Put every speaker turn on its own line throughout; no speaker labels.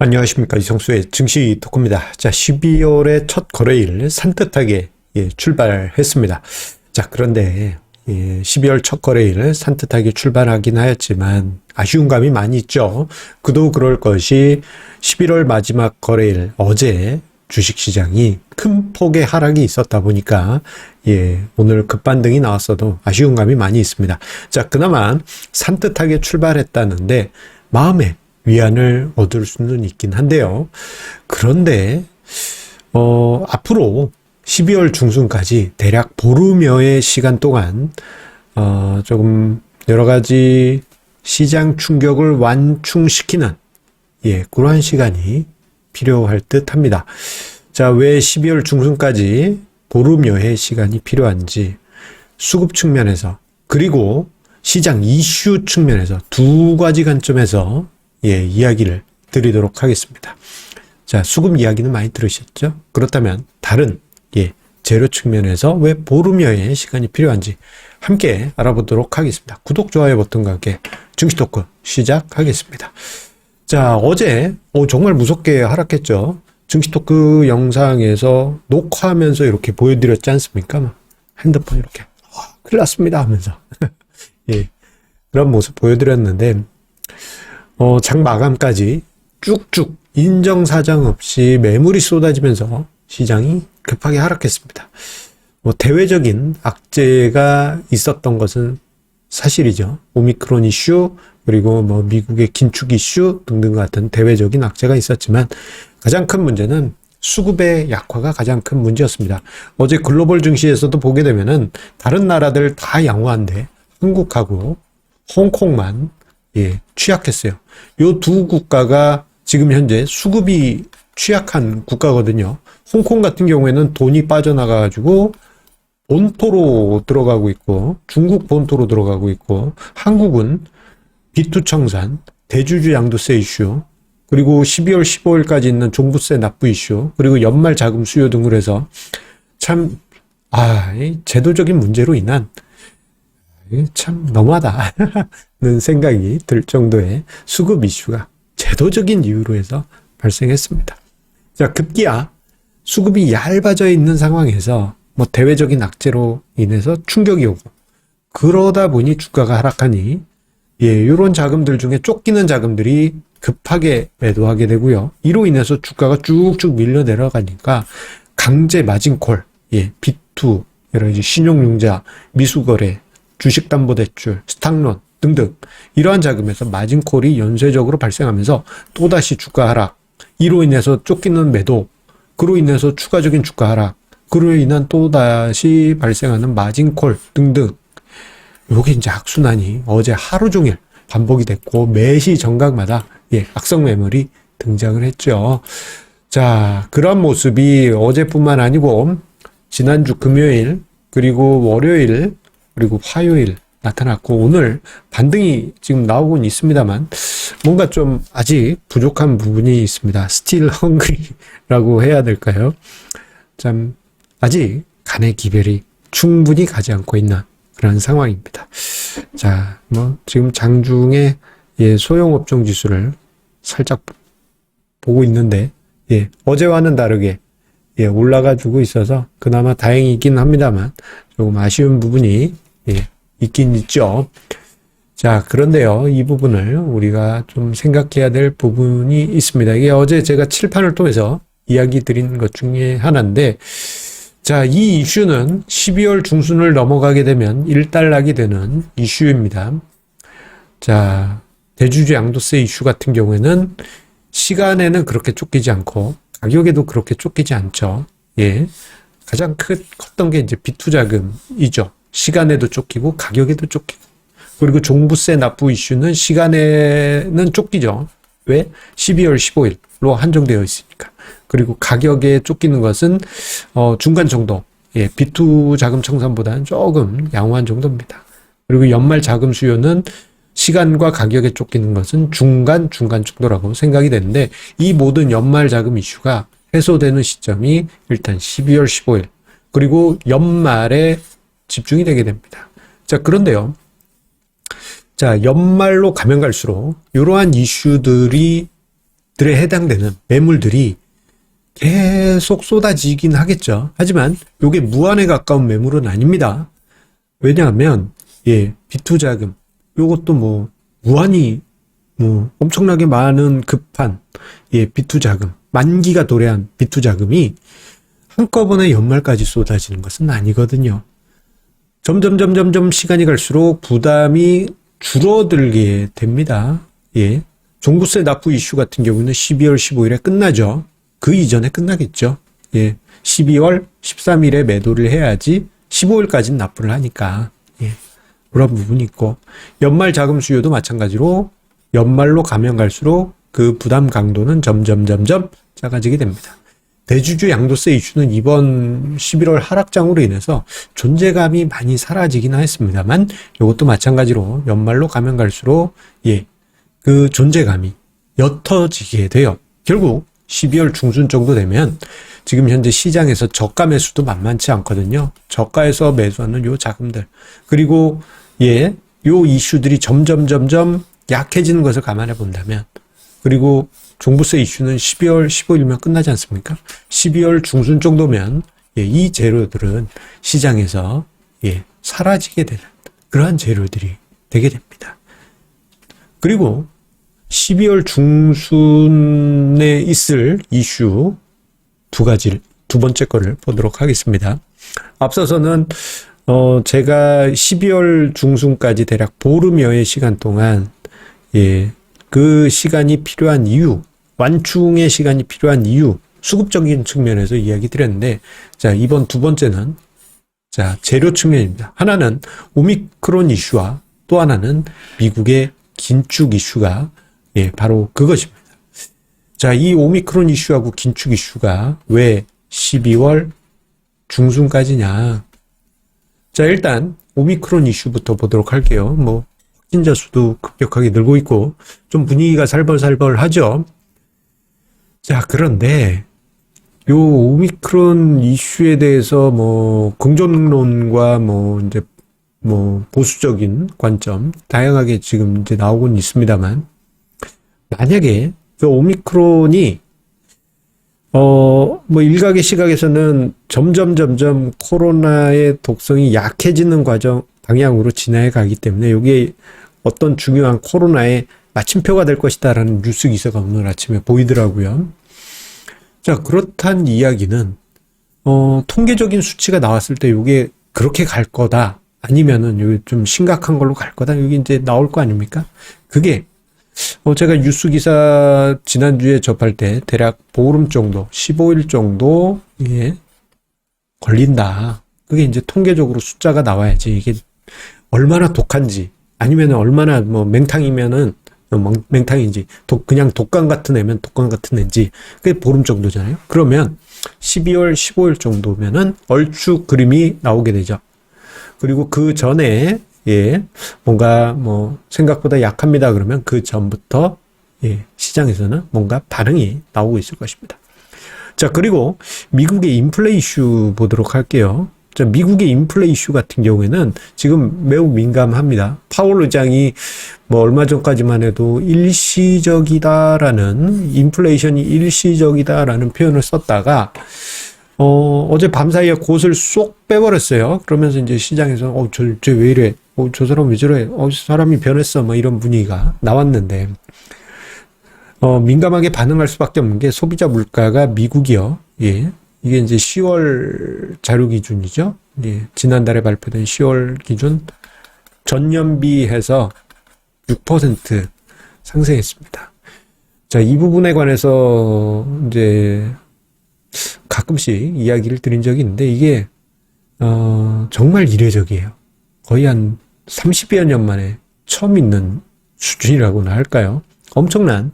안녕하십니까 이성수의 증시 토크입니다. 자 12월의 첫 거래일 산뜻하게 예, 출발했습니다. 자 그런데 예, 12월 첫 거래일 산뜻하게 출발하긴 하였지만 아쉬운 감이 많이 있죠. 그도 그럴 것이 11월 마지막 거래일 어제 주식시장이 큰 폭의 하락이 있었다 보니까 예, 오늘 급반등이 나왔어도 아쉬운 감이 많이 있습니다. 자 그나마 산뜻하게 출발했다는데 마음에 위안을 얻을 수는 있긴 한데요. 그런데 어, 앞으로 12월 중순까지 대략 보름여의 시간 동안 어, 조금 여러 가지 시장 충격을 완충시키는 예, 그러한 시간이 필요할 듯 합니다. 자, 왜 12월 중순까지 보름여의 시간이 필요한지 수급 측면에서 그리고 시장 이슈 측면에서 두 가지 관점에서 예, 이야기를 드리도록 하겠습니다. 자, 수급 이야기는 많이 들으셨죠? 그렇다면 다른 예, 재료 측면에서 왜 보름여의 시간이 필요한지 함께 알아보도록 하겠습니다. 구독, 좋아요 버튼과 함께 증시 토크 시작하겠습니다. 자, 어제 어, 정말 무섭게 하락했죠. 증시 토크 영상에서 녹화하면서 이렇게 보여드렸지 않습니까? 막 핸드폰 이렇게 어, 큰일 났습니다 하면서 예, 그런 모습 보여드렸는데 어, 장 마감까지 쭉쭉 인정사정 없이 매물이 쏟아지면서 시장이 급하게 하락했습니다. 뭐 대외적인 악재가 있었던 것은 사실이죠. 오미크론 이슈 그리고 뭐 미국의 긴축 이슈 등등 같은 대외적인 악재가 있었지만 가장 큰 문제는 수급의 약화가 가장 큰 문제였습니다. 어제 글로벌 증시에서도 보게 되면은 다른 나라들 다 양호한데 한국하고 홍콩만 예, 취약했어요. 요 두 국가가 지금 현재 수급이 취약한 국가거든요. 홍콩 같은 경우에는 돈이 빠져나가가지고 본토로 들어가고 있고 중국 본토로 들어가고 있고 한국은 비투 청산, 대주주 양도세 이슈, 그리고 12월 15일까지 있는 종부세 납부 이슈, 그리고 연말 자금 수요 등으로 해서 참, 아, 제도적인 문제로 인한 참 너무하다는 생각이 들 정도의 수급 이슈가 제도적인 이유로 해서 발생했습니다. 자, 급기야 수급이 얇아져 있는 상황에서 뭐 대외적인 악재로 인해서 충격이 오고 그러다 보니 주가가 하락하니 예, 이런 자금들 중에 쫓기는 자금들이 급하게 매도하게 되고요. 이로 인해서 주가가 쭉쭉 밀려 내려가니까 강제 마진콜, 예, 비투, 여러 가지 신용융자, 미수거래, 주식담보대출, 스탁론 등등 이러한 자금에서 마진콜이 연쇄적으로 발생하면서 또다시 주가 하락, 이로 인해서 쫓기는 매도, 그로 인해서 추가적인 주가 하락, 그로 인한 또다시 발생하는 마진콜 등등 요게 이제 악순환이 어제 하루 종일 반복이 됐고 매시 정각마다 예, 악성 매물이 등장을 했죠. 자, 그런 모습이 어제뿐만 아니고 지난주 금요일 그리고 월요일 그리고 화요일 나타났고 오늘 반등이 지금 나오곤 있습니다만 뭔가 좀 아직 부족한 부분이 있습니다. 스틸 헝그리라고 해야 될까요? 참 아직 간의 기별이 충분히 가지 않고 있는 그런 상황입니다. 자, 뭐 지금 장중에 예, 소형업종 지수를 살짝 보고 있는데 예, 어제와는 다르게 예, 올라가지고 있어서 그나마 다행이긴 합니다만 조금 아쉬운 부분이 예, 있긴 있죠. 자, 그런데요, 이 부분을 우리가 좀 생각해야 될 부분이 있습니다. 이게 어제 제가 칠판을 통해서 이야기 드린 것 중에 하나인데, 자, 이 이슈는 12월 중순을 넘어가게 되면 일단락이 되는 이슈입니다. 자, 대주주 양도세 이슈 같은 경우에는 시간에는 그렇게 쫓기지 않고 가격에도 그렇게 쫓기지 않죠. 예. 가장 크, 컸던 게 이제 비투자금이죠. 시간에도 쫓기고 가격에도 쫓기고 그리고 종부세 납부 이슈는 시간에는 쫓기죠. 왜? 12월 15일로 한정되어 있으니까. 그리고 가격에 쫓기는 것은 어 중간 정도. 예, B2 자금 청산보다는 조금 양호한 정도입니다. 그리고 연말 자금 수요는 시간과 가격에 쫓기는 것은 중간 중간 정도라고 생각이 되는데 이 모든 연말 자금 이슈가 해소되는 시점이 일단 12월 15일 그리고 연말에 집중이 되게 됩니다. 자, 그런데요. 자, 연말로 가면 갈수록 이러한 이슈들이 해당되는 매물들이 계속 쏟아지긴 하겠죠. 하지만 요게 무한에 가까운 매물은 아닙니다. 왜냐하면 예, 비투 자금 요것도 뭐 무한히 뭐 엄청나게 많은 급한 예, 비투 자금 만기가 도래한 비투 자금이 한꺼번에 연말까지 쏟아지는 것은 아니거든요. 점점 점점 점 시간이 갈수록 부담이 줄어들게 됩니다. 예. 종부세 납부 이슈 같은 경우는 12월 15일에 끝나죠. 그 이전에 끝나겠죠. 예. 12월 13일에 매도를 해야지 15일까지는 납부를 하니까. 예. 그런 부분이 있고 연말 자금 수요도 마찬가지로 연말로 가면 갈수록 그 부담 강도는 점점 점점 작아지게 됩니다. 대주주 양도세 이슈는 이번 11월 하락장으로 인해서 존재감이 많이 사라지긴 했습니다만 이것도 마찬가지로 연말로 가면 갈수록 예, 그 존재감이 옅어지게 돼요. 결국 12월 중순 정도 되면 지금 현재 시장에서 저가 매수도 만만치 않거든요. 저가에서 매수하는 요 자금들 그리고 예, 요 이슈들이 점점 점점 약해지는 것을 감안해 본다면 그리고 종부세 이슈는 12월 15일이면 끝나지 않습니까? 12월 중순 정도면 예, 이 재료들은 시장에서 예, 사라지게 되는 그러한 재료들이 되게 됩니다. 그리고 12월 중순에 있을 이슈 두 가지, 두 번째 거를 보도록 하겠습니다. 앞서서는 어, 제가 12월 중순까지 대략 보름여의 시간 동안, 예, 그 시간이 필요한 이유, 완충의 시간이 필요한 이유, 수급적인 측면에서 이야기 드렸는데, 자, 이번 두 번째는, 자, 재료 측면입니다. 하나는 오미크론 이슈와 또 하나는 미국의 긴축 이슈가, 예, 바로 그것입니다. 자, 이 오미크론 이슈하고 긴축 이슈가 왜 12월 중순까지냐. 자, 일단 오미크론 이슈부터 보도록 할게요. 뭐 확진자 수도 급격하게 늘고 있고 좀 분위기가 살벌살벌하죠. 자, 그런데 요 오미크론 이슈에 대해서 뭐 긍정론과 뭐 이제 뭐 보수적인 관점 다양하게 지금 이제 나오곤 있습니다만 만약에 그 오미크론이 어, 뭐 일각의 시각에서는 점점 점점 코로나의 독성이 약해지는 과정 방향으로 진화해 가기 때문에 이게 어떤 중요한 코로나의 마침표가 될 것이다라는 뉴스 기사가 오늘 아침에 보이더라고요. 자, 그렇단 이야기는 어, 통계적인 수치가 나왔을 때 이게 그렇게 갈 거다. 아니면은 여기 좀 심각한 걸로 갈 거다. 여기 이제 나올 거 아닙니까? 그게 어, 제가 뉴스 기사 지난주에 접할 때 대략 보름 정도, 15일 정도, 예, 걸린다. 그게 이제 통계적으로 숫자가 나와야지 이게 얼마나 독한지 아니면 얼마나 뭐 맹탕이면은 뭐 맹탕인지 독 그냥 독감 같은 애면 독감 같은 애인지 그게 보름 정도잖아요. 그러면 12월 15일 정도면은 얼추 그림이 나오게 되죠. 그리고 그 전에 예, 뭔가 뭐 생각보다 약합니다. 그러면 그 전부터 예, 시장에서는 뭔가 반응이 나오고 있을 것입니다. 자, 그리고 미국의 인플레 이슈 보도록 할게요. 자, 미국의 인플레 이슈 같은 경우에는 지금 매우 민감합니다. 파월 의장이 뭐 얼마 전까지만 해도 일시적이다라는 인플레이션이 일시적이다라는 표현을 썼다가 어, 어제 밤사이에 곳을 쏙 빼버렸어요. 그러면서 이제 시장에서, 어, 저, 저 왜 이래? 어, 저 사람 왜 저래? 어, 사람이 변했어. 뭐 이런 분위기가 나왔는데, 어, 민감하게 반응할 수밖에 없는 게 소비자 물가가 미국이요. 예. 이게 이제 10월 자료 기준이죠. 예. 지난달에 발표된 10월 기준 전년비해서 6% 상승했습니다. 자, 이 부분에 관해서 이제 가끔씩 이야기를 드린 적이 있는데 이게 어, 정말 이례적이에요. 거의 한 30여 년 만에 처음 있는 수준이라고나 할까요? 엄청난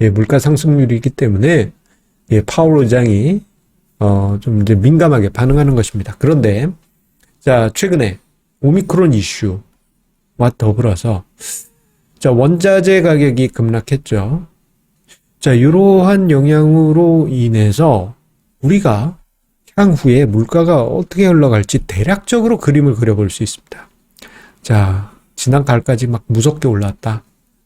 예, 물가 상승률이기 때문에 예, 파월 의장이 어, 좀 이제 민감하게 반응하는 것입니다. 그런데 자 최근에 오미크론 이슈와 더불어서 자 원자재 가격이 급락했죠. 자 이러한 영향으로 인해서 우리가 향후에 물가가 어떻게 흘러갈지 대략적으로 그림을 그려볼 수 있습니다. 자, 지난달까지 막 무섭게 올랐다.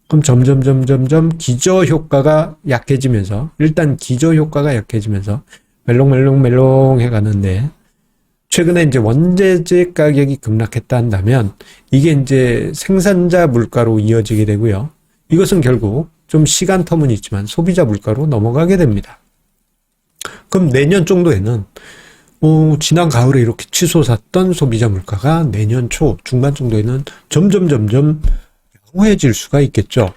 그럼 점점 점 점 점 기저 효과가 약해지면서 일단 기저 효과가 약해지면서 멜롱멜롱멜롱 해 가는데 최근에 이제 원재재 가격이 급락했다 한다면 이게 이제 생산자 물가로 이어지게 되고요. 이것은 결국 좀 시간 텀은 있지만 소비자 물가로 넘어가게 됩니다. 그럼 내년 정도에는 어, 지난 가을에 이렇게 치솟았던 소비자 물가가 내년 초 중반 정도에는 점점 점점 양호해질 수가 있겠죠.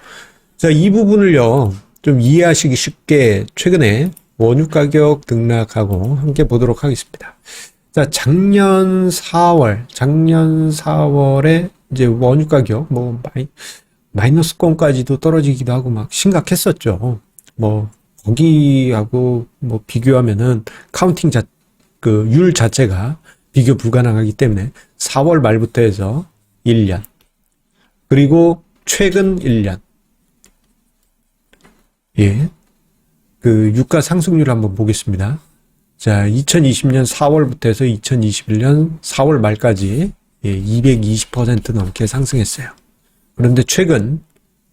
자, 이 부분을요, 좀 이해하시기 쉽게 최근에 원유 가격 등락하고 함께 보도록 하겠습니다. 자, 작년 4월, 작년 4월에 이제 원유 가격, 뭐, 마이, 마이너스 권까지도 떨어지기도 하고 막 심각했었죠. 뭐, 거기하고 뭐 비교하면은 카운팅 자, 그 율 자체가 비교 불가능하기 때문에 4월 말부터 해서 1년. 그리고 최근 1년. 예. 그 유가 상승률 한번 보겠습니다. 자, 2020년 4월부터 해서 2021년 4월 말까지 예, 220% 넘게 상승했어요. 그런데 최근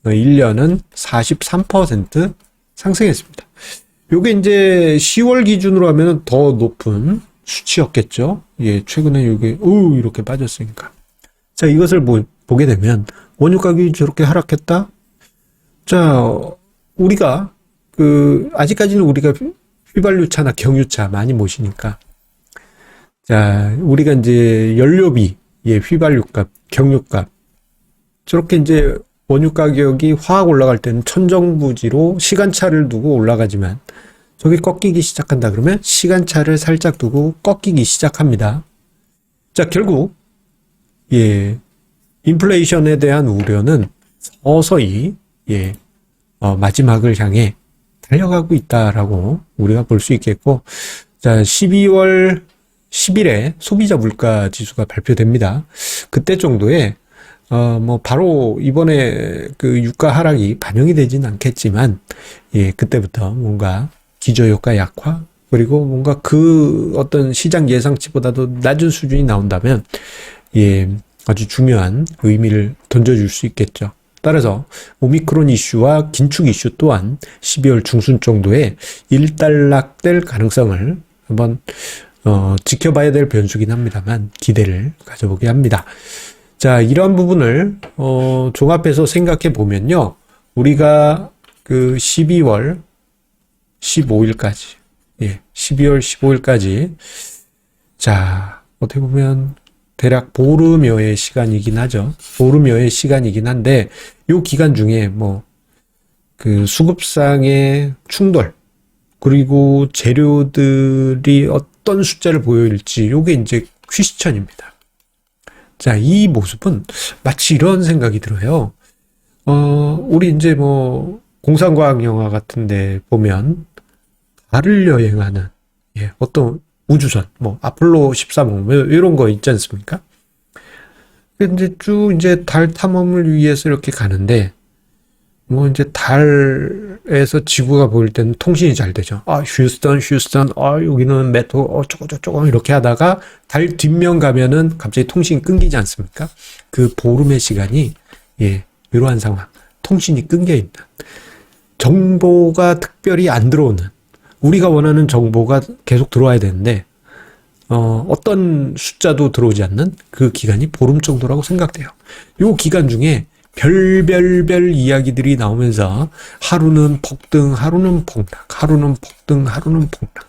1년은 43% 상승했습니다. 요게 이제 10월 기준으로 하면 더 높은 수치였겠죠. 예, 최근에 요게, 우 이렇게 빠졌으니까. 자, 이것을 보, 보게 되면, 원유 가격이 저렇게 하락했다? 자, 우리가, 그, 아직까지는 우리가 휘발유차나 경유차 많이 모시니까. 자, 우리가 이제 연료비, 예, 휘발유값, 경유값. 저렇게 이제 원유 가격이 확 올라갈 때는 천정부지로 시간차를 두고 올라가지만 저게 꺾이기 시작한다 그러면 시간차를 살짝 두고 꺾이기 시작합니다. 자, 결국 예. 인플레이션에 대한 우려는 서서히 예. 어, 마지막을 향해 달려가고 있다라고 우리가 볼 수 있겠고 자, 12월 10일에 소비자 물가 지수가 발표됩니다. 그때 정도에 어, 뭐, 바로 이번에 그 유가 하락이 반영이 되진 않겠지만, 예, 그때부터 뭔가 기저효과 약화, 그리고 뭔가 그 어떤 시장 예상치보다도 낮은 수준이 나온다면, 예, 아주 중요한 의미를 던져줄 수 있겠죠. 따라서 오미크론 이슈와 긴축 이슈 또한 12월 중순 정도에 일단락될 가능성을 한번 어, 지켜봐야 될 변수긴 합니다만 기대를 가져보게 합니다. 자, 이러한 부분을, 어, 종합해서 생각해 보면요. 우리가 그 12월 15일까지, 예, 12월 15일까지, 자, 어떻게 보면 대략 보름여의 시간이긴 하죠. 보름여의 시간이긴 한데, 요 기간 중에 뭐, 그 수급상의 충돌, 그리고 재료들이 어떤 숫자를 보여일지, 요게 이제 퀴스천입니다. 자, 이 모습은 마치 이런 생각이 들어요. 어, 우리 이제 뭐, 공상과학 영화 같은데 보면, 달을 여행하는, 예, 어떤 우주선, 뭐, 아폴로 13호, 뭐 이런 거 있지 않습니까? 근데 쭉 이제 달 탐험을 위해서 이렇게 가는데, 뭐 이제 달에서 지구가 보일 때는 통신이 잘 되죠. 아, 휴스턴, 휴스턴, 아, 여기는 메토, 어쩌고 저쩌고 이렇게 하다가 달 뒷면 가면은 갑자기 통신이 끊기지 않습니까? 그 보름의 시간이, 예, 이러한 상황. 통신이 끊겨 있는. 정보가 특별히 안 들어오는. 우리가 원하는 정보가 계속 들어와야 되는데, 어, 어떤 숫자도 들어오지 않는 그 기간이 보름 정도라고 생각돼요. 요 기간 중에 별별별 이야기들이 나오면서 하루는 폭등, 하루는 폭락, 하루는 폭등, 하루는 폭락.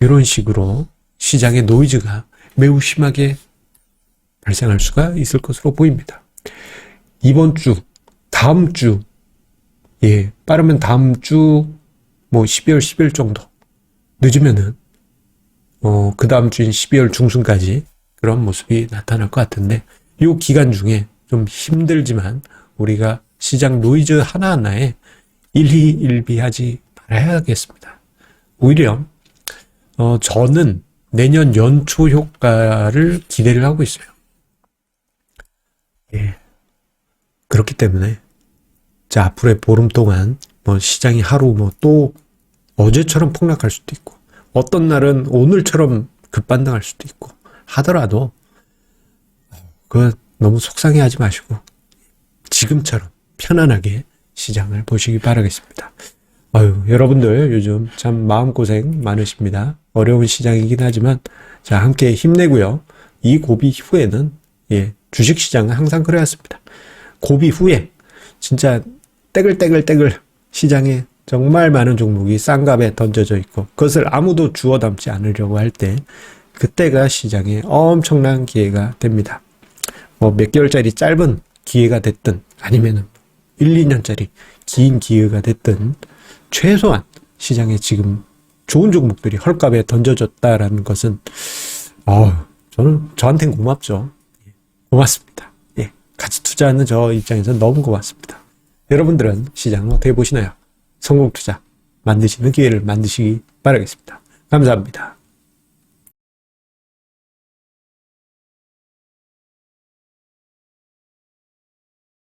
이런 식으로 시장의 노이즈가 매우 심하게 발생할 수가 있을 것으로 보입니다. 이번 주, 다음 주, 예, 빠르면 다음 주, 뭐 12월 10일 정도, 늦으면은, 어, 그 다음 주인 12월 중순까지 그런 모습이 나타날 것 같은데, 이 기간 중에 좀 힘들지만 우리가 시장 노이즈 하나하나에 일희일비하지 말아야겠습니다. 오히려 어, 저는 내년 연초 효과를 기대를 하고 있어요. 예. 그렇기 때문에 자 앞으로의 보름 동안 뭐 시장이 하루 뭐 또 어제처럼 폭락할 수도 있고 어떤 날은 오늘처럼 급반등할 수도 있고 하더라도 그 너무 속상해하지 마시고 지금처럼 편안하게 시장을 보시기 바라겠습니다. 아유, 여러분들 요즘 참 마음고생 많으십니다. 어려운 시장이긴 하지만 자, 함께 힘내고요. 이 고비 후에는 예, 주식 시장은 항상 그래왔습니다. 고비 후에 진짜 떼글떼글떼글 시장에 정말 많은 종목이 쌍갑에 던져져 있고 그것을 아무도 주워 담지 않으려고 할 때 그때가 시장에 엄청난 기회가 됩니다. 뭐 몇 개월짜리 짧은 기회가 됐든 아니면은 1, 2년짜리 긴 기회가 됐든 최소한 시장에 지금 좋은 종목들이 헐값에 던져졌다라는 것은 어 저는 저한테는 고맙죠. 예, 고맙습니다. 예, 같이 투자하는 저 입장에서 너무 고맙습니다. 여러분들은 시장을 어떻게 보시나요? 성공 투자 만드시는 기회를 만드시기 바라겠습니다. 감사합니다.